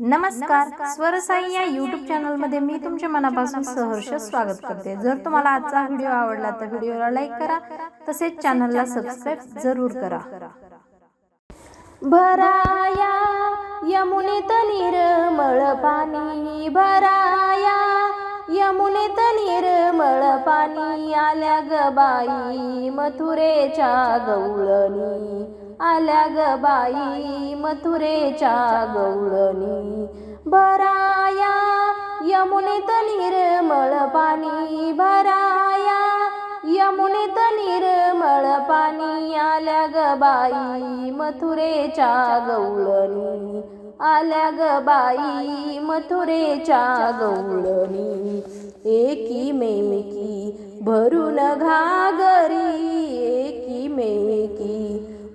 नमस्कार. स्वरसाई या युट्यूब चॅनलमध्ये मी तुमच्या मनापासून सहर्ष स्वागत करते. जर तुम्हाला आजचा व्हिडिओ आवडला तर व्हिडिओला लाईक करा. तसेच चॅनलला सबस्क्राईब जरूर करा. भराया यमुनेत निर्मळ पाणी. भराया यमुनेत निर्मळ पाणी. आल्या ग बाई मथुरेच्या गवळणी. आल्या ग बाई मथुरेच्या गवळणी भराया यमुनेत निर्मळ पाणी भराया यमुनेत निर्मळ पाणी आल्या ग बाई मथुरेच्या गवळणी आल्या ग बाई मथुरेच्या गवळणी एकी मेकी भरून घागरी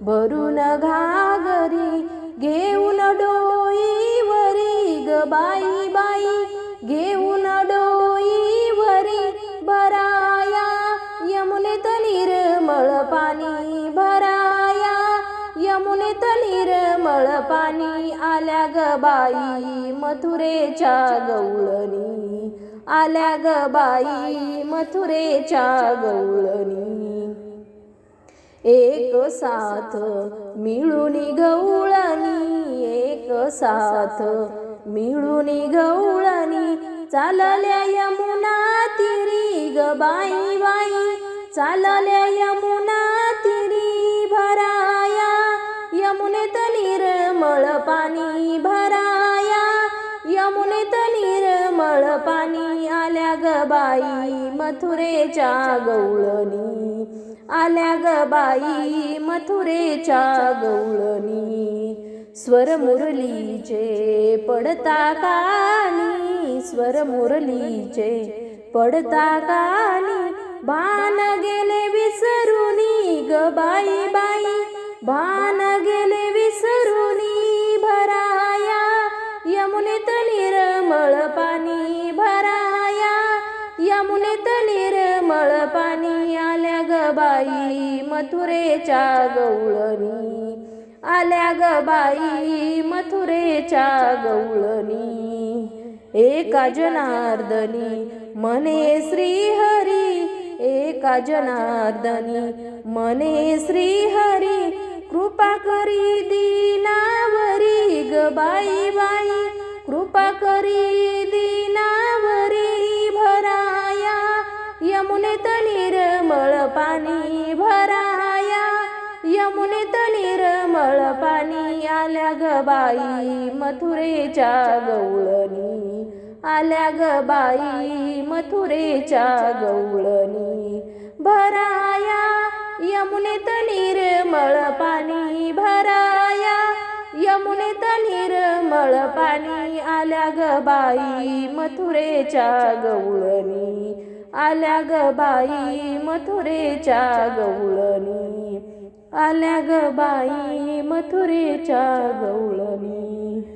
भरून घागरी घेऊन डोईवरी ग बाई बाई. घेऊन डोईवरी भराया यमुनेत निर्मळ पाणी भराया. यमुनेत निर्मळ पाणी आल्या ग बाई मथुरेच्या गवळणी. आल्या ग बाई मथुरेच्या गवळणी. एक साथ मिळून गवळणी एक साथ मिळून गवळणी. चालल्या यमुना तिरी ग बाई बाई चालल्या यमुना तिरी भराया. यमुनेत निर्मळ पाणी भराया. यमुनेत निर्मळ पाणी आल्या ग बाई मथुरेच्या गवळणी. आल्या ग बाई मथुरेच्या गवळणी. स्वर मुरलीचे पडता कानी. स्वर मुरलीचे पडता कानी. भान गेले विसरुनी ग बाई बाई. भान गेले विसरुनी भराया. यमुनेत निर्मळ पाणी भराया. यमुनेत निर्मळ पाणी बाई मथुरेच्या गवळणी. आल्या ग बाई मथुरेच्या गवळणी. एका जनार्दनी मने श्रीहरी. एका जनार्दनी मने श्रीहरी कृपा करी दीनावरी ग बाई बाई. पाणी भराया. यमुनेत निर्मळ पाणी आल्या ग बाई मथुरेच्या गवळणी. आल्या ग बाई मथुरेच्या गवळणी. भराया. यमुनेत निर्मळ पाणी भराया. यमुनेत निर्मळ पाणी आल्या ग बाई मथुरेच्या गवळणी. आल्या ग बाई मथुरेच्या गवळणी. आल्या ग बाई मथुरेच्या गवळणी.